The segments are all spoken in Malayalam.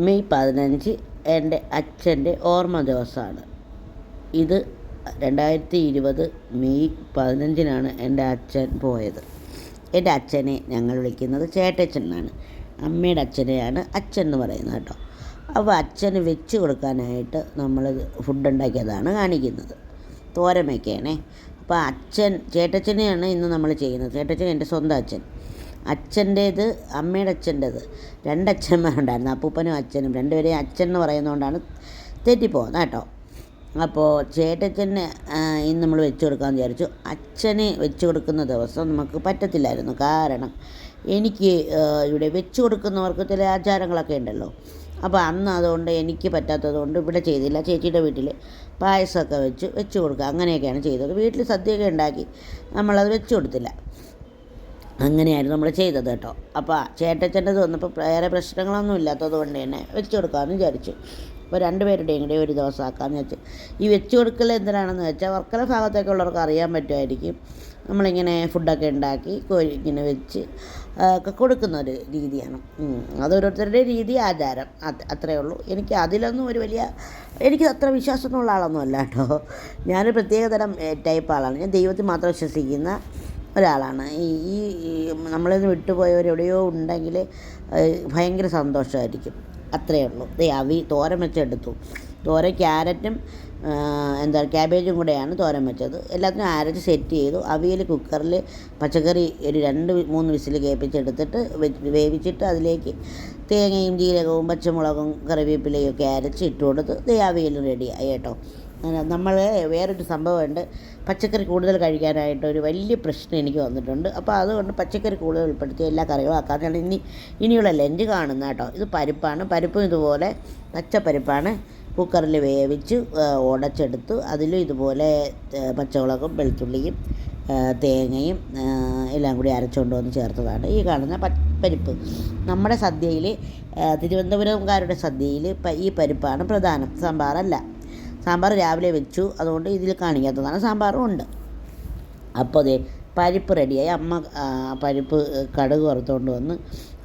മെയ് പതിനഞ്ച് എന്റെ അച്ഛന്റെ ഓർമ്മ ദിവസമാണ്. ഇത് രണ്ടായിരത്തി ഇരുപത് മെയ് പതിനഞ്ചിനാണ് എന്റെ അച്ഛൻ പോയത്. എന്റെ അച്ഛനെ ഞങ്ങൾ വിളിക്കുന്നത് ചേട്ടച്ചൻ എന്നാണ്. അമ്മയുടെ അച്ഛനെയാണ് അച്ഛൻ എന്ന് പറയുന്നത് കേട്ടോ. അപ്പോൾ അച്ഛന് വെച്ച് കൊടുക്കാനായിട്ട് നമ്മൾ ഫുഡ് ഉണ്ടാക്കിയതാണ് കാണിക്കുന്നത്. തോരൻ അപ്പോൾ അച്ഛൻ ചേട്ടച്ചനെയാണ് ഇന്ന് നമ്മൾ ചെയ്യുന്നത്. ചേട്ടച്ചൻ എന്റെ സ്വന്തം അച്ഛൻ. അച്ഛന്റേത് അമ്മയുടെ അച്ഛന്റേത്. രണ്ടച്ഛന്മാരുണ്ടായിരുന്നു അപ്പൂപ്പനും അച്ഛനും. രണ്ടുപേരെയും അച്ഛൻ എന്ന് പറയുന്നതുകൊണ്ടാണ് തെറ്റിപ്പോകുന്നത് കേട്ടോ. അപ്പോൾ ചേട്ടച്ചന് ഇന്ന് നമ്മൾ വെച്ച് കൊടുക്കാമെന്ന് വിചാരിച്ചു. അച്ഛന് വെച്ച് കൊടുക്കുന്ന ദിവസം നമുക്ക് പറ്റത്തില്ലായിരുന്നു. കാരണം എനിക്ക് ഇവിടെ വെച്ച് കൊടുക്കുന്നവർക്ക് ചില ആചാരങ്ങളൊക്കെ ഉണ്ടല്ലോ. അപ്പോൾ അന്ന് അതുകൊണ്ട് എനിക്ക് പറ്റാത്തത് കൊണ്ട് ഇവിടെ ചെയ്തില്ല. ചേച്ചിയുടെ വീട്ടിൽ പായസമൊക്കെ വെച്ച് വെച്ച് കൊടുക്കുക. അങ്ങനെയൊക്കെയാണ് ചെയ്തത്. വീട്ടിൽ സദ്യയൊക്കെ ഉണ്ടാക്കി നമ്മളത് വെച്ച് കൊടുത്തില്ല. അങ്ങനെയായിരുന്നു നമ്മൾ ചെയ്തത് കേട്ടോ. അപ്പോൾ ചേട്ടച്ചന്റെത് വന്നപ്പോൾ വേറെ പ്രശ്നങ്ങളൊന്നും ഇല്ലാത്തത് കൊണ്ട് തന്നെ വെച്ച് കൊടുക്കാമെന്ന് വിചാരിച്ചു. അപ്പോൾ രണ്ടുപേരുടെയും കൂടി ഒരു ദിവസം ആക്കാമെന്ന് വെച്ച് ഈ വെച്ച് കൊടുക്കൽ എന്തിനാണെന്ന് വെച്ചാൽ വർക്കല ഭാഗത്തൊക്കെ ഉള്ളവർക്ക് അറിയാൻ പറ്റുമായിരിക്കും നമ്മളിങ്ങനെ ഫുഡൊക്കെ ഉണ്ടാക്കി കോഴി ഇങ്ങനെ വെച്ച് ഒക്കെ കൊടുക്കുന്ന ഒരു രീതിയാണ്. അത് ഓരോരുത്തരുടെ രീതി ആചാരം. അത് അത്രയേ ഉള്ളൂ. എനിക്ക് അതിലൊന്നും ഒരു വലിയ എനിക്ക് അത്ര വിശ്വാസമുള്ള ആളൊന്നും അല്ല കേട്ടോ. ഞാനൊരു പ്രത്യേകതരം ടൈപ്പ് ആളാണ്. ഞാൻ ദൈവത്തിൽ മാത്രം വിശ്വസിക്കുന്ന ഒരാളാണ്. ഈ ഈ നമ്മളിന്ന് വിട്ടുപോയവരെവിടെയോ ഉണ്ടെങ്കിൽ ഭയങ്കര സന്തോഷമായിരിക്കും അത്രയേ ഉള്ളൂ. ദേ അവി തോരൻ വെച്ചെടുത്തു. തോരൻ ക്യാരറ്റും എന്താ ക്യാബേജും കൂടെയാണ് തോരൻ വെച്ചത്. എല്ലാത്തിനും അരച്ച് സെറ്റ് ചെയ്തു. അവിയൽ കുക്കറിൽ പച്ചക്കറി ഒരു രണ്ട് മൂന്ന് വിസിൽ കേൾപ്പിച്ചെടുത്തിട്ട് വേവിച്ചിട്ട് അതിലേക്ക് തേങ്ങയും ജീരകവും പച്ചമുളകും കറിവേപ്പിലയും ഒക്കെ അരച്ച് ഇട്ട് കൊടുത്ത് ദേ അവിയൽ റെഡിയായി കേട്ടോ. നമ്മൾ വേറൊരു സംഭവമുണ്ട്. പച്ചക്കറി കൂടുതൽ കഴിക്കാനായിട്ട് ഒരു വലിയ പ്രശ്നം എനിക്ക് വന്നിട്ടുണ്ട്. അപ്പോൾ അതുകൊണ്ട് പച്ചക്കറി കൂടുതൽ ഉൾപ്പെടുത്തി എല്ലാ കറികളും ആക്കാമെന്നാണ് ഇനി ഇനിയുള്ള ലഞ്ച് കാണുന്ന കേട്ടോ. ഇത് പരിപ്പാണ്. പരിപ്പും ഇതുപോലെ പച്ചപ്പരിപ്പാണ്. കുക്കറിൽ വേവിച്ച് ഉടച്ചെടുത്തു അതിലും ഇതുപോലെ പച്ചമുളകും വെളുത്തുള്ളിയും തേങ്ങയും എല്ലാം കൂടി അരച്ചുകൊണ്ട് വന്ന് ചേർത്തതാണ്. ഈ കാണുന്ന പരിപ്പ്. നമ്മുടെ സദ്യയിൽ തിരുവനന്തപുരംകാരുടെ സദ്യയിൽ ഈ പരിപ്പാണ് പ്രധാനം. സാമ്പാറല്ല. സാമ്പാർ രാവിലെ വെച്ചു. അതുകൊണ്ട് ഇതിൽ കാണിക്കാത്തതാണ് സാമ്പാറും ഉണ്ട് അപ്പോൾ അതെ പരിപ്പ് റെഡിയായി. അമ്മ പരിപ്പ് കടുക് വറുത്തുകൊണ്ട് വന്ന്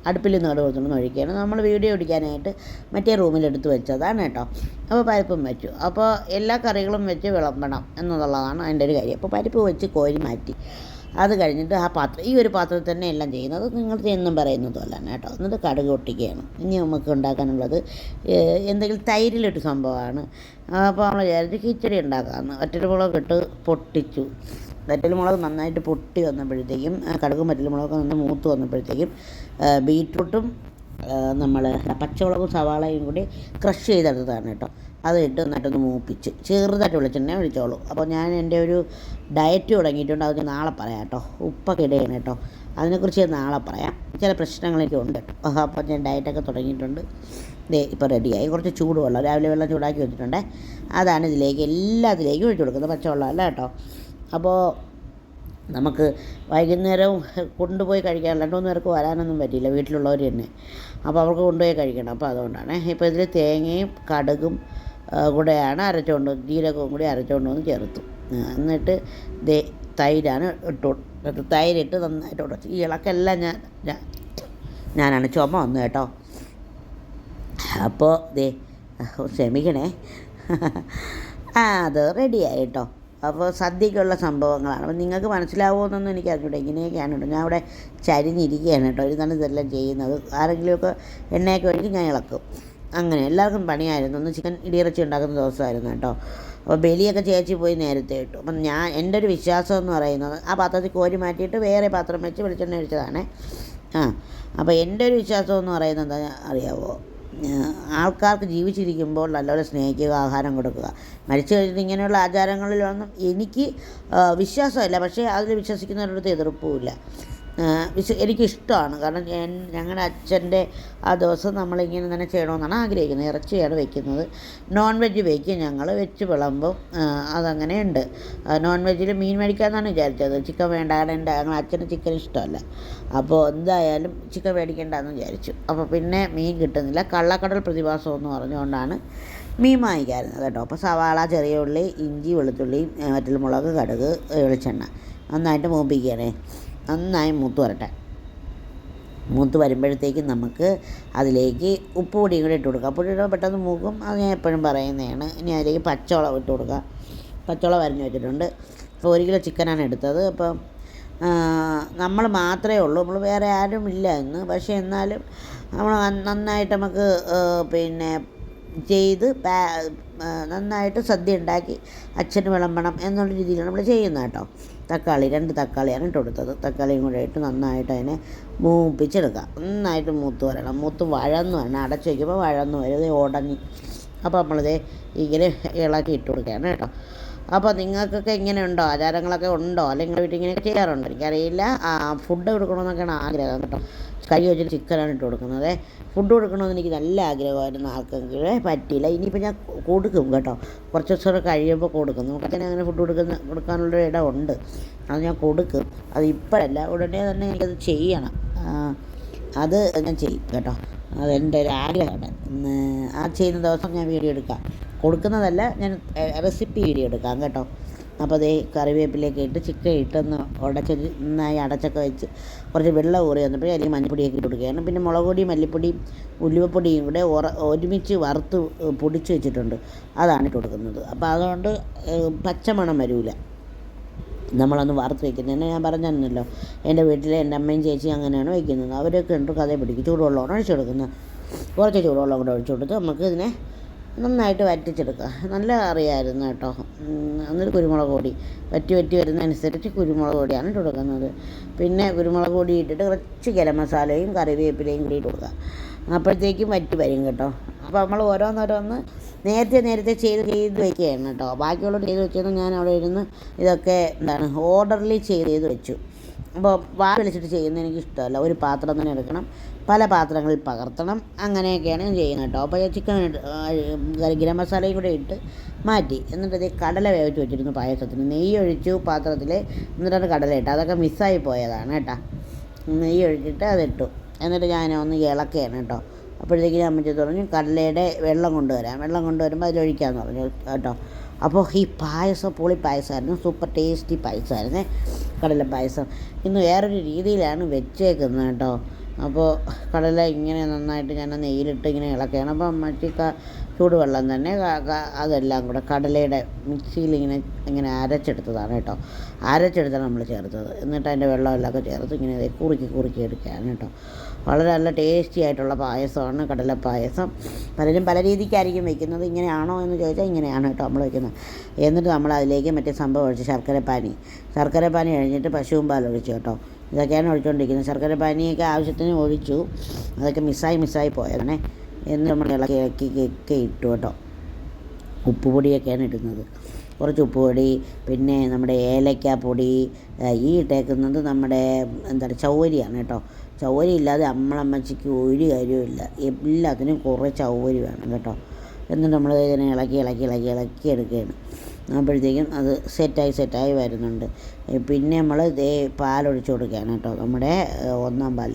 അടുപ്പിൽ നിന്ന് കടുക് വറുത്തുകൊണ്ട് ഒഴിക്കുകയാണ്. നമ്മൾ വീഡിയോ എടുക്കാനായിട്ട് മറ്റേ റൂമിലെടുത്ത് വെച്ചതാണ് കേട്ടോ. അപ്പോൾ പരിപ്പും വെച്ചു. അപ്പോൾ എല്ലാ കറികളും വെച്ച് വിളമ്പണം എന്നുള്ളതാണ് അതിന്റെ ഒരു കാര്യം. അപ്പോൾ പരിപ്പ് വെച്ച് കോരി മാറ്റി. അത് കഴിഞ്ഞിട്ട് ആ പാത്രം ഈ ഒരു പാത്രത്തിൽ തന്നെ എല്ലാം ചെയ്യുന്നത് നിങ്ങൾ എന്നും പറയുന്നതുമല്ല കേട്ടോ. എന്നിട്ട് കടുക് ഒട്ടിക്കുകയാണ് ഇനി നമുക്ക് ഉണ്ടാക്കാനുള്ളത് എന്തെങ്കിലും തൈരിലിട്ട് സംഭവമാണ്. അപ്പോൾ നമ്മൾ വിചാരിച്ച് കിച്ചടി ഉണ്ടാക്കാമെന്ന്. വറ്റൽമുളക് ഇട്ട് പൊട്ടിച്ചു. വറ്റൽമുളക് നന്നായിട്ട് പൊട്ടി വന്നപ്പോഴത്തേക്കും കടുകും വറ്റൽമുളകൊക്കെ നന്ന് മൂത്ത് വന്നപ്പോഴത്തേക്കും ബീറ്റ്റൂട്ടും നമ്മൾ പച്ചമുളകും സവാളയും കൂടി ക്രഷ് ചെയ്തെടുത്തതാണ് കേട്ടോ. അത് ഇട്ട് നന്നായിട്ടൊന്ന് മൂപ്പിച്ച്. ചെറുതായിട്ട് വെളിച്ചെണ്ണ വിളിച്ചോളൂ അപ്പോൾ ഞാൻ എന്റെ ഒരു ഡയറ്റ് തുടങ്ങിയിട്ടുണ്ട്. അതൊക്കെ നാളെ പറയാം കേട്ടോ. ഉപ്പൊക്കെ ഇടുകയാണ് കേട്ടോ. അതിനെക്കുറിച്ച് നാളെ പറയാം. ചില പ്രശ്നങ്ങളൊക്കെ ഉണ്ട്. അപ്പോൾ ഞാൻ ഡയറ്റൊക്കെ തുടങ്ങിയിട്ടുണ്ട്. ദേ ഇപ്പോൾ റെഡിയായി കുറച്ച് ചൂടുവെള്ളം. രാവിലെ വെള്ളം ചൂടാക്കി വെച്ചിട്ടുണ്ട്. അതാണ് ഇതിലേക്ക് എല്ലാത്തിലേക്കും ഒഴിച്ചു കൊടുക്കുന്നത്. പച്ചവെള്ളം അല്ല കേട്ടോ. അപ്പോൾ നമുക്ക് വൈകുന്നേരവും കൊണ്ടുപോയി കഴിക്കാൻ രണ്ടുമൂന്ന് പേർക്ക് വരാനൊന്നും പറ്റിയില്ല. വീട്ടിലുള്ളവർ തന്നെ. അപ്പോൾ അവർക്ക് കൊണ്ടുപോയി കഴിക്കണം. അപ്പോൾ അതുകൊണ്ടാണ്. ഇപ്പോൾ ഇതിൽ തേങ്ങയും കടുകും കൂടെയാണ് അരച്ചുകൊണ്ട് ജീരകവും കൂടി അരച്ചുകൊണ്ട് വന്ന് ചേർത്തു. എന്നിട്ട് ദേ തൈരാണ് ഇട്ടു തൈരിട്ട് നന്നായിട്ട് ഉടച്ചു. ഈ ഇളക്കെല്ലാം ഞാൻ ഞാനാണ് ചുമ വന്നു കേട്ടോ. അപ്പോൾ ദേ ക്ഷമിക്കണേ. ആ അത് റെഡിയായി കേട്ടോ. അപ്പോൾ സദ്യക്കുള്ള സംഭവങ്ങളാണ്. അപ്പോൾ നിങ്ങൾക്ക് മനസ്സിലാവുമെന്നൊന്നും എനിക്ക് അറിഞ്ഞൂടെ. ഇങ്ങനെയൊക്കെയാണ് കേട്ടോ. ഞാൻ അവിടെ ചരിഞ്ഞിരിക്കുകയാണ് കേട്ടോ. ഇരുന്നാണ് ഇതെല്ലാം ചെയ്യുന്നത്. ആരെങ്കിലുമൊക്കെ എണ്ണയൊക്കെ ഒഴിച്ച് ഞാൻ ഇളക്കും. അങ്ങനെ എല്ലാവർക്കും പണിയായിരുന്നു. ഒന്ന് ചിക്കൻ ഇടിയിറച്ചി ഉണ്ടാക്കുന്ന ദിവസമായിരുന്നു കേട്ടോ. അപ്പോൾ ബലിയൊക്കെ ചേച്ചി പോയി നേരത്തെ ഇട്ടു. അപ്പം ഞാൻ എന്റെ ഒരു വിശ്വാസം എന്ന് പറയുന്നത് ആ പാത്രത്തിൽ കോരി മാറ്റിയിട്ട് വേറെ പാത്രം വെച്ച് വെളിച്ചെണ്ണ ഒഴിച്ചതാണ്. ആ അപ്പോൾ എന്റെ ഒരു വിശ്വാസം എന്ന് പറയുന്നത് അറിയാവോ? ആൾക്കാർക്ക് ജീവിച്ചിരിക്കുമ്പോൾ നല്ലപോലെ സ്നേഹിക്കുക ആഹാരം കൊടുക്കുക. മരിച്ചു കഴിഞ്ഞിട്ട് ഇങ്ങനെയുള്ള ആചാരങ്ങളിലൊന്നും എനിക്ക് വിശ്വാസമില്ല. പക്ഷേ അതിൽ വിശ്വസിക്കുന്നവരുടെ അടുത്ത് എതിർപ്പുമില്ല വിശ്വ എനിക്കിഷ്ടമാണ്. കാരണം ഞാൻ ഞങ്ങളുടെ അച്ഛന്റെ ആ ദിവസം നമ്മളിങ്ങനെ തന്നെ ചെയ്യണമെന്നാണ് ആഗ്രഹിക്കുന്നത്. ഇറച്ചിയാണ് വെക്കുന്നത്. നോൺ വെജ് വയ്ക്കും ഞങ്ങൾ വെച്ച് വിളമ്പും. അതങ്ങനെയുണ്ട്. നോൺ വെജിൽ മീൻ മേടിക്കാമെന്നാണ് വിചാരിച്ചത്. ചിക്കൻ വേണ്ട എന്റെ ഞങ്ങളുടെ അച്ഛന് ചിക്കൻ ഇഷ്ടമല്ല. അപ്പോൾ എന്തായാലും ചിക്കൻ മേടിക്കേണ്ടെന്ന് വിചാരിച്ചു. അപ്പോൾ പിന്നെ മീൻ കിട്ടുന്നില്ല. കള്ളക്കടൽ പ്രതിഭാസം എന്ന് പറഞ്ഞുകൊണ്ടാണ് മീൻ വാങ്ങിക്കാറുന്നത് കേട്ടോ. അപ്പോൾ സവാള ചെറിയ ഉള്ളി ഇഞ്ചി വെളുത്തുള്ളി മറ്റുള്ള മുളക് കടുക് വെളിച്ചെണ്ണ. നന്നായിട്ട് മൂപ്പിക്കണേ നന്നായി മൂത്ത് വരട്ടെ. മൂത്ത് വരുമ്പോഴത്തേക്കും നമുക്ക് അതിലേക്ക് ഉപ്പ് പൊടിയും കൂടി ഇട്ട് കൊടുക്കുക പൊടി ഇടുമ്പോൾ പെട്ടെന്ന് മൂക്കും. അത് ഞാൻ എപ്പോഴും പറയുന്നതാണ്. ഇനി അതിലേക്ക് പച്ചവളം ഇട്ട് കൊടുക്കുക പച്ചവളം അരിഞ്ഞ് വെച്ചിട്ടുണ്ട്. അപ്പോൾ ഒരു കിലോ ചിക്കനാണ് എടുത്തത്. അപ്പം നമ്മൾ മാത്രമേ ഉള്ളൂ. നമ്മൾ വേറെ ആരും ഇല്ല ഇന്ന്. പക്ഷേ എന്നാലും നമ്മൾ നന്നായിട്ട് നമുക്ക് പിന്നെ ചെയ്ത് നന്നായിട്ട് സദ്യ ഉണ്ടാക്കി അച്ഛന് വിളമ്പണം എന്നുള്ള രീതിയിലാണ് നമ്മൾ ചെയ്യുന്നത് കേട്ടോ. തക്കാളി രണ്ട് തക്കാളിയാണ് ഇട്ട് കൊടുത്തത്. തക്കാളിയും കൂടെ ഇട്ട് നന്നായിട്ട് അതിനെ മൂപ്പിച്ചെടുക്കുക. നന്നായിട്ട് മൂത്ത് വരണം. മൂത്ത് വഴന്നു വരണം. അടച്ച് വയ്ക്കുമ്പോൾ വഴന്നു വരും. ഇത് ഉടഞ്ഞ്. അപ്പോൾ നമ്മളിത് ഇങ്ങനെ ഇളക്കി ഇട്ട് കൊടുക്കുകയാണ് കേട്ടോ. അപ്പോൾ നിങ്ങൾക്കൊക്കെ ഇങ്ങനെ ഉണ്ടോ ആചാരങ്ങളൊക്കെ ഉണ്ടോ? അല്ലെങ്കിൽ വീട്ടിൽ ഇങ്ങനെയൊക്കെ ചെയ്യാറുണ്ടോ? എനിക്കറിയില്ല. ഫുഡ് കൊടുക്കണമെന്നൊക്കെയാണ് ആഗ്രഹം കേട്ടോ. കൈ വെച്ചിട്ട് ചിക്കനാണ് ഇട്ട് കൊടുക്കുന്നത്. ഫുഡ് കൊടുക്കണമെന്ന് എനിക്ക് നല്ല ആഗ്രഹമായിരുന്നു. ആർക്കെങ്കിലും പറ്റിയില്ല. ഇനിയിപ്പോൾ ഞാൻ കൊടുക്കും കേട്ടോ. കുറച്ച് ദിവസം കഴിയുമ്പോൾ കൊടുക്കും. നമുക്ക് അങ്ങനെ ഫുഡ് കൊടുക്കുന്ന കൊടുക്കാനുള്ള ഇടം ഉണ്ട്. അത് ഞാൻ കൊടുക്കും. അത് ഇപ്പോഴല്ല. ഉടനെ തന്നെ എനിക്കത് ചെയ്യണം. അത് ഞാൻ ചെയ്യും കേട്ടോ. അതെന്റെ ഒരു ആഗ്രഹമാണ്. ആ ചെയ്യുന്ന ദിവസം ഞാൻ വീഡിയോ എടുക്കാം. കൊടുക്കുന്നതല്ല ഞാൻ റെസിപ്പി വീഡിയോ എടുക്കാം കേട്ടോ. അപ്പോൾ അതേ കറിവേപ്പിലേക്ക് ഇട്ട് ചിക്കൻ ഇട്ടൊന്ന് ഉടച്ച് നന്നായി അടച്ചൊക്കെ വെച്ച് കുറച്ച് വെള്ളം ഊറി വന്നപ്പോൾ അല്ലെങ്കിൽ മഞ്ഞപ്പൊടിയൊക്കെ ഇട്ട് കൊടുക്കുകയാണ്. പിന്നെ മുളക് പൊടി മല്ലിപ്പൊടിയും ഉലുവപ്പൊടിയും കൂടെ ഉറ ഒരുമിച്ച് വറുത്ത് പൊടിച്ച് വെച്ചിട്ടുണ്ട്. അതാണ് ഇട്ട് കൊടുക്കുന്നത്. അപ്പോൾ അതുകൊണ്ട് പച്ചമണം വരില്ല നമ്മളൊന്ന് വറുത്ത് വയ്ക്കുന്നതിന് ഞാൻ പറഞ്ഞല്ലോ എന്റെ വീട്ടിലെ എന്റെ അമ്മയും ചേച്ചിയും അങ്ങനെയാണ് വയ്ക്കുന്നത് അവരൊക്കെ ഉണ്ട് കഥയെ പിടിക്കും ചൂടുവെള്ളമാണ് ഒഴിച്ചു കൊടുക്കുന്നത്. കുറച്ച് ചൂടുവെള്ളം കൂടെ ഒഴിച്ചു കൊടുത്ത് നമുക്ക് ഇതിനെ നന്നായിട്ട് വറ്റിച്ചെടുക്കുക. നല്ല കറിയായിരുന്നു കേട്ടോ. അന്നൊരു കുരുമുളക് പൊടി. വറ്റി വറ്റി വരുന്നതനുസരിച്ച് കുരുമുളക് പൊടിയാണ് ഇട്ട് കൊടുക്കുന്നത്. പിന്നെ കുരുമുളക് പൊടി ഇട്ടിട്ട് കുറച്ച് ഗരം മസാലയും കറിവേപ്പിലയും കൂടി ഇട്ട് കൊടുക്കുക. അപ്പോഴത്തേക്കും വറ്റി വരും കേട്ടോ. അപ്പോൾ നമ്മൾ ഓരോന്നോരോന്ന് നേരത്തെ നേരത്തെ ചെയ്ത് ചെയ്ത് വയ്ക്കുകയാണ് കേട്ടോ. ബാക്കിയുള്ളത് ചെയ്ത് വെച്ചത് ഞാൻ അവിടെ ഇരുന്ന് ഇതൊക്കെ എന്താണ് ഓർഡർലി ചെയ്ത് ചെയ്ത് വെച്ചു. അപ്പോൾ വാ വിളിച്ചിട്ട് ചെയ്യുന്നത് എനിക്ക് ഇഷ്ടമല്ല ഒരു പാത്രം തന്നെ എടുക്കണം. പല പാത്രങ്ങളിൽ പകർത്തണം. അങ്ങനെയൊക്കെയാണ് ചെയ്യുന്നത് കേട്ടോ. അപ്പോൾ ചിക്കൻ ഗരം മസാലയും കൂടെ ഇട്ട് മാറ്റി. എന്നിട്ട് ഇത് കടല വേവിച്ച് വെച്ചിരുന്നു പായസത്തിന്. നെയ്യ് ഒഴിച്ചു പാത്രത്തിൽ എന്നിട്ടാണ് കടല ഇട്ട് അതൊക്കെ മിസ്സായി പോയതാണ് കേട്ടോ. നെയ്യ് ഒഴിച്ചിട്ട് അതിട്ടു. എന്നിട്ട് ഞാൻ ഒന്ന് ഇളക്കുകയാണ് കേട്ടോ. അപ്പോഴത്തേക്ക് ഞാൻ അമ്മച്ചി പറഞ്ഞു കടലയുടെ വെള്ളം കൊണ്ടുവരാം. വെള്ളം കൊണ്ടുവരുമ്പോൾ അതിലൊഴിക്കാമെന്ന് പറഞ്ഞു കേട്ടോ. അപ്പോൾ ഈ പായസം പുളി പായസമായിരുന്നു. Super tasty പായസമായിരുന്നേ. കടല പായസം. ഇന്ന് വേറൊരു രീതിയിലാണ് വെച്ചേക്കുന്നത് കേട്ടോ. അപ്പോൾ കടല ഇങ്ങനെ നന്നായിട്ട് ഞാൻ നെയ്യിലിട്ട് ഇങ്ങനെ ഇളക്കുകയാണ്. അമ്മച്ചി ക- ചൂടുവെള്ളം തന്നെ അതെല്ലാം കൂടെ കടലയുടെ മിക്സിയിൽ ഇങ്ങനെ ഇങ്ങനെ അരച്ചെടുത്തതാണ് കേട്ടോ. അരച്ചെടുത്താണ് നമ്മൾ ചേർത്തത്. എന്നിട്ട് അതിന്റെ വെള്ളമെല്ലാം ഒക്കെ ചേർത്ത് ഇങ്ങനെ കുറുക്കി കുറുക്കി എടുക്കുകയാണ് കേട്ടോ. വളരെ നല്ല ടേസ്റ്റി ആയിട്ടുള്ള പായസമാണ് കടല പായസം പലരും പല രീതിക്കായിരിക്കും വെക്കുന്നത്. ഇങ്ങനെയാണോ എന്ന് ചോദിച്ചാൽ ഇങ്ങനെയാണ് കേട്ടോ നമ്മൾ വെക്കുന്നത്. എന്നിട്ട് നമ്മൾ അതിലേക്ക് മറ്റേ സംഭവം ഒഴിച്ച് ശർക്കര പാനി ശർക്കര പാനി കഴിഞ്ഞിട്ട് പശുവും പാൽ ഒഴിച്ചു കേട്ടോ. ഇതൊക്കെയാണ് ഒഴിച്ചുകൊണ്ടിരിക്കുന്നത്. ശർക്കര പാനിയൊക്കെ ആവശ്യത്തിന് ഒഴിച്ചു. അതൊക്കെ മിസ്സായി മിസ്സായി പോയതാണേ. എന്ന് നമ്മൾ ഇളക്കി ഇളക്കി ഒക്കെ ഇട്ടു കേട്ടോ. ഉപ്പുപൊടിയൊക്കെയാണ് ഇടുന്നത്. കുറച്ച് ഉപ്പുപൊടി പിന്നെ നമ്മുടെ ഏലക്ക പൊടി ഈ ഇട്ടേക്കുന്നത് നമ്മുടെ എന്താ എന്താണ് ചൗവരിയാണ് കേട്ടോ. ചൗവരി ഇല്ലാതെ അമ്മളമ്മച്ചിക്ക് ഒരു കാര്യവുമില്ല. എല്ലാത്തിനും കുറേ ചൗവരി വേണം കേട്ടോ. എന്നിട്ട് നമ്മൾ ഇങ്ങനെ ഇളക്കി ഇളക്കി ഇളക്കി ഇളക്കി എടുക്കുകയാണ്. അപ്പോഴത്തേക്കും അത് സെറ്റായി സെറ്റായി വരുന്നുണ്ട്. പിന്നെ നമ്മൾ ഇതേ പാലൊഴിച്ച് കൊടുക്കുകയാണ് കേട്ടോ. നമ്മുടെ ഒന്നാം പാൽ.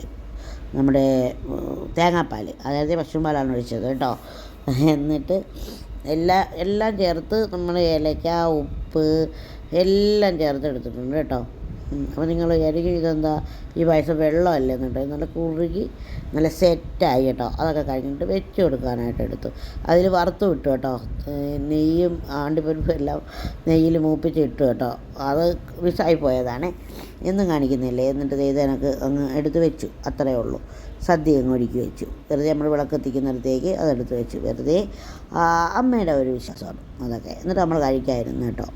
നമ്മുടെ തേങ്ങാപ്പാൽ അതായത് പശുപാലാണ് ഒഴിച്ചത് കേട്ടോ. എന്നിട്ട് എല്ലാ എല്ലാം ചേർത്ത് നമ്മൾ ഏലക്ക ഉപ്പ് എല്ലാം ചേർത്ത് എടുത്തിട്ടുണ്ട് കേട്ടോ. അപ്പോൾ നിങ്ങൾ വിചാരിക്കും ഇതെന്താ? ഈ പായസം വെള്ളമല്ലേ എന്നിട്ട് നല്ല കുറുകി നല്ല സെറ്റായി കേട്ടോ. അതൊക്കെ കഴിഞ്ഞിട്ട് വെച്ച് കൊടുക്കാനായിട്ട് എടുത്തു. അതിൽ വറുത്ത് വിട്ടു കേട്ടോ. നെയ്യും ആണ്ടിപ്പരിപ്പും എല്ലാം നെയ്യിൽ മൂപ്പിച്ച് ഇട്ടു കേട്ടോ. അത് മിസ്സായി പോയതാണേ. എന്നും കാണിക്കുന്നില്ലേ? എന്നിട്ട് എനിക്ക് അങ്ങ് എടുത്ത് വെച്ചു. അത്രയേ ഉള്ളൂ. സദ്യ അങ്ങ് ഒരുക്കി വെച്ചു. വെറുതെ നമ്മൾ വിളക്കെത്തിക്കുന്നിടത്തേക്ക് അതെടുത്ത് വെച്ചു. വെറുതെ അമ്മയുടെ ഒരു വിശ്വാസമാണ് അതൊക്കെ. എന്നിട്ട് നമ്മൾ കഴിക്കായിരുന്നു കേട്ടോ.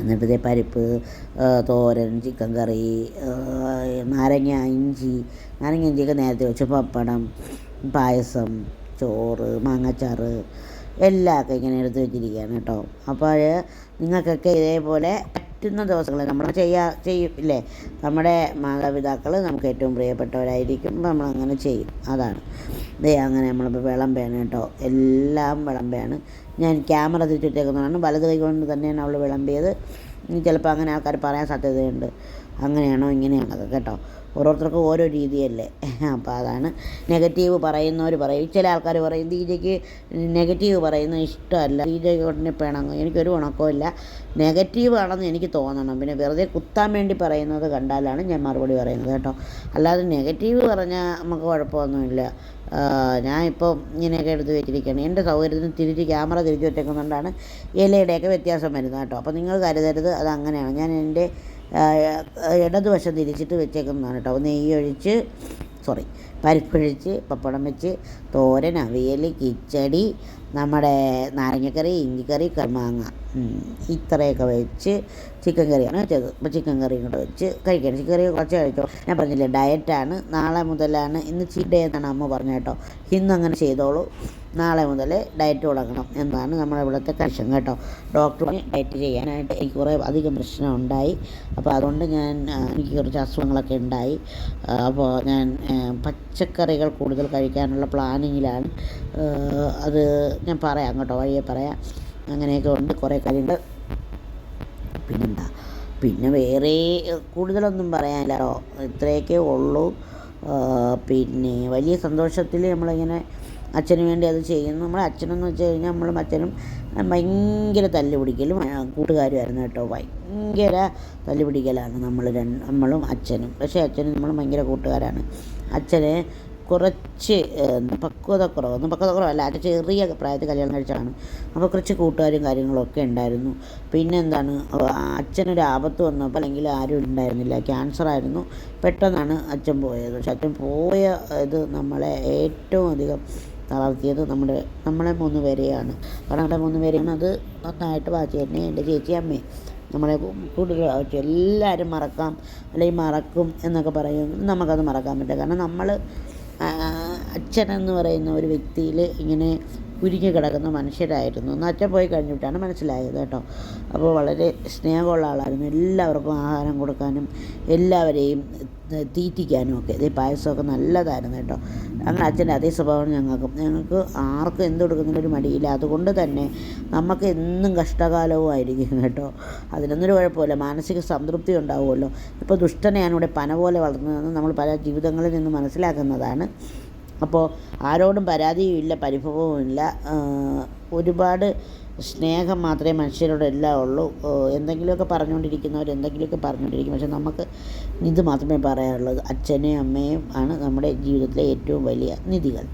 എന്നിട്ട് ഇതേ പരിപ്പ് തോരൻ ചിക്കൻ കറി നാരങ്ങ ഇഞ്ചി നാരങ്ങ ഇഞ്ചിയൊക്കെ നേരത്തെ വെച്ച് പപ്പടം പായസം ചോറ് മാങ്ങാച്ചാറ് എല്ലാം ഒക്കെ ഇങ്ങനെ എടുത്ത് വെച്ചിരിക്കുകയാണ് കേട്ടോ. അപ്പോൾ നിങ്ങൾക്കൊക്കെ ഇതേപോലെ പറ്റുന്ന ദിവസങ്ങൾ നമ്മൾ ചെയ്യാ ചെയ്യും ഇല്ലേ? നമ്മുടെ മാതാപിതാക്കൾ നമുക്ക് ഏറ്റവും പ്രിയപ്പെട്ടവരായിരിക്കും. നമ്മൾ അങ്ങനെ ചെയ്യും. അതാണ്. ദേ അങ്ങനെ നമ്മളിപ്പോൾ വിളമ്പയാണ് കേട്ടോ. എല്ലാം വിളമ്പയാണ് ഞാൻ ക്യാമറ തിരിച്ചിട്ടേക്കുന്നതാണ് വലത് കൈ കൊണ്ട് തന്നെയാണ് അവൾ വിളമ്പിയത്. ചിലപ്പോൾ അങ്ങനെ ആൾക്കാർ പറയാൻ സാധ്യതയുണ്ട്. അങ്ങനെയാണോ ഇങ്ങനെയാണോ കേട്ടോ. ഓരോരുത്തർക്കും ഓരോ രീതിയല്ലേ. അപ്പോൾ അതാണ് നെഗറ്റീവ് പറയുന്നവർ പറയും. ചില ആൾക്കാർ പറയും ദീജയ്ക്ക് നെഗറ്റീവ് പറയുന്നത് ഇഷ്ടമല്ല. ദീജയ്ക്ക് ഉടനെ പിണങ്ങും. എനിക്കൊരു ഉണക്കവും ഇല്ല നെഗറ്റീവ് ആണെന്ന് എനിക്ക് തോന്നണം. പിന്നെ വെറുതെ കുത്താൻ വേണ്ടി പറയുന്നത് കണ്ടാലാണ് ഞാൻ മറുപടി പറയുന്നത് കേട്ടോ. അല്ലാതെ നെഗറ്റീവ് പറഞ്ഞാൽ നമുക്ക് കുഴപ്പമൊന്നുമില്ല. ഞാൻ ഇപ്പോൾ ഇങ്ങനെയൊക്കെ എടുത്ത് വെച്ചിരിക്കുകയാണ്. എന്റെ സൗകര്യത്തിന് തിരിച്ച് ക്യാമറ തിരിച്ച് വെച്ചേക്കുന്നതുകൊണ്ടാണ് ഇലയുടെയൊക്കെ വ്യത്യാസം വരുന്നത് കേട്ടോ. അപ്പോൾ നിങ്ങൾ കരുതരുത്. അത് അങ്ങനെയാണ് ഞാൻ എന്റെ ഇടതുവശം തിരിച്ചിട്ട് വെച്ചേക്കുന്നതാണ് കേട്ടോ. നെയ്യൊഴിച്ച് സോറി പരിപ്പൊഴിച്ച് പപ്പടം വെച്ച് തോരൻ അവിയൽ കിച്ചടി നമ്മുടെ നാരങ്ങക്കറി ഇഞ്ചിക്കറി കമാങ്ങ ഇത്രയൊക്കെ വെച്ച് ചിക്കൻ കറിയാണ് വെച്ചത്. അപ്പോൾ ചിക്കൻ കറിയും കൂടെ വെച്ച് കഴിക്കണം. ചിക്കൻ കറി കുറച്ച് കഴിച്ചോ. ഞാൻ പറഞ്ഞില്ലേ ഡയറ്റാണ്. നാളെ മുതലാണ് ഇന്ന് ചീറ്റ് ഡേ എന്നാണ് അമ്മ പറഞ്ഞ കേട്ടോ. ഇന്ന് അങ്ങനെ ചെയ്തോളൂ. നാളെ മുതൽ ഡയറ്റ് തുടങ്ങണം എന്നാണ് നമ്മുടെ ഇവിടുത്തെ കഷൻ കേട്ടോ. ഡോക്ടർ ഡയറ്റ് ചെയ്യാനായിട്ട് എനിക്ക് കുറേ അധികം പ്രശ്നം ഉണ്ടായി. അപ്പോൾ അതുകൊണ്ട് ഞാൻ എനിക്ക് കുറച്ച് അസുഖങ്ങളൊക്കെ ഉണ്ടായി. അപ്പോൾ ഞാൻ പച്ചക്കറികൾ കൂടുതൽ കഴിക്കാനുള്ള പ്ലാനിങ്ങിലാണ് അത് ഞാൻ പറയാം കേട്ടോ വഴിയെ പറയാം. അങ്ങനെയൊക്കെ ഉണ്ട് കുറേ കാര്യങ്ങൾ. പിന്നെന്താ? പിന്നെ വേറെ കൂടുതലൊന്നും പറയാനില്ല ഇത്രയൊക്കെ ഉള്ളൂ. പിന്നെ വലിയ സന്തോഷത്തിൽ നമ്മളിങ്ങനെ അച്ഛന് വേണ്ടി അത് ചെയ്യുന്നു. നമ്മൾ അച്ഛനെന്ന് വെച്ച് കഴിഞ്ഞാൽ നമ്മളും അച്ഛനും ഭയങ്കര തല്ല് പിടിക്കലും ആ, കൂട്ടുകാരുമായിരുന്നു കേട്ടോ. ഭയങ്കര തല്ല് പിടിക്കലാണ് നമ്മൾ രണ്ട് നമ്മളും അച്ഛനും. പക്ഷേ അച്ഛനും നമ്മളും ഭയങ്കര കൂട്ടുകാരാണ്. അച്ഛന് കുറച്ച് പക്വത കുറവൊന്നും പക്വത കുറവല്ല അത് ചെറിയ പ്രായത്തിൽ കല്യാണം കഴിച്ചാണ് അപ്പോൾ കുറച്ച് കൂട്ടുകാരും കാര്യങ്ങളൊക്കെ ഉണ്ടായിരുന്നു. പിന്നെ എന്താണ് അച്ഛനൊരു ആപത്ത് വന്നപ്പോൾ അല്ലെങ്കിൽ ആരും ഉണ്ടായിരുന്നില്ല. ക്യാൻസർ ആയിരുന്നു. പെട്ടെന്നാണ് അച്ഛൻ പോയത്. പക്ഷെ അച്ഛൻ പോയ ഇത് നമ്മളെ ഏറ്റവും അധികം തളർത്തിയത് നമ്മുടെ നമ്മളെ മൂന്ന് പേരെയാണ്. കാരണം നമ്മുടെ മൂന്ന് പേരെയാണ് അത് നന്നായിട്ട് വാച്ചേട്ടനെ എന്റെ ചേച്ചി അമ്മയും നമ്മളെ കൂടുതൽ എല്ലാവരും മറക്കാം അല്ലെങ്കിൽ മറക്കും എന്നൊക്കെ പറയും. നമുക്കത് മറക്കാൻ പറ്റില്ല. കാരണം നമ്മൾ അച്ഛൻ എന്ന് പറയുന്ന ഒരു വ്യക്തിയിൽ ഇങ്ങനെ കുരുങ്ങി കിടക്കുന്ന മനുഷ്യരായിരുന്നു. അച്ഛൻ പോയി കഴിഞ്ഞിട്ടാണ് മനസ്സിലായത് കേട്ടോ. അപ്പോൾ വളരെ സ്നേഹമുള്ള ആളായിരുന്നു. എല്ലാവർക്കും ആഹാരം കൊടുക്കാനും എല്ലാവരെയും തീറ്റിക്കാനും ഒക്കെ. ഇതേ പായസമൊക്കെ നല്ലതായിരുന്നു കേട്ടോ. അങ്ങനെ അച്ഛന്റെ അതേ സ്വഭാവം ഞങ്ങൾക്കും. ഞങ്ങൾക്ക് ആർക്കും എന്ത് കൊടുക്കുന്നതിനൊരു മടിയില്ല. അതുകൊണ്ട് തന്നെ നമുക്ക് എന്നും കഷ്ടകാലവും ആയിരിക്കും കേട്ടോ. അതിനൊന്നൊരു കുഴപ്പമില്ല. മാനസിക സംതൃപ്തി ഉണ്ടാവുമല്ലോ. ഇപ്പോൾ ദുഷ്ടനെയാണ് ഇവിടെ പന പോലെ വളർന്നതെന്ന് നമ്മൾ പല ജീവിതങ്ങളിൽ നിന്ന് മനസ്സിലാക്കുന്നതാണ്. അപ്പോൾ ആരോടും പരാതിയും ഇല്ല പരിഭവവും ഇല്ല. ഒരുപാട് സ്നേഹം മാത്രമേ മനുഷ്യരോട് എല്ലാം ഉള്ളൂ എന്തെങ്കിലുമൊക്കെ പറഞ്ഞുകൊണ്ടിരിക്കുന്നവർ എന്തെങ്കിലുമൊക്കെ പറഞ്ഞുകൊണ്ടിരിക്കും. പക്ഷെ നമുക്ക് ഇത് മാത്രമേ പറയാനുള്ളൂ. അച്ഛനെയും അമ്മയും ആണ് നമ്മുടെ ജീവിതത്തിലെ ഏറ്റവും വലിയ നിധികൾ.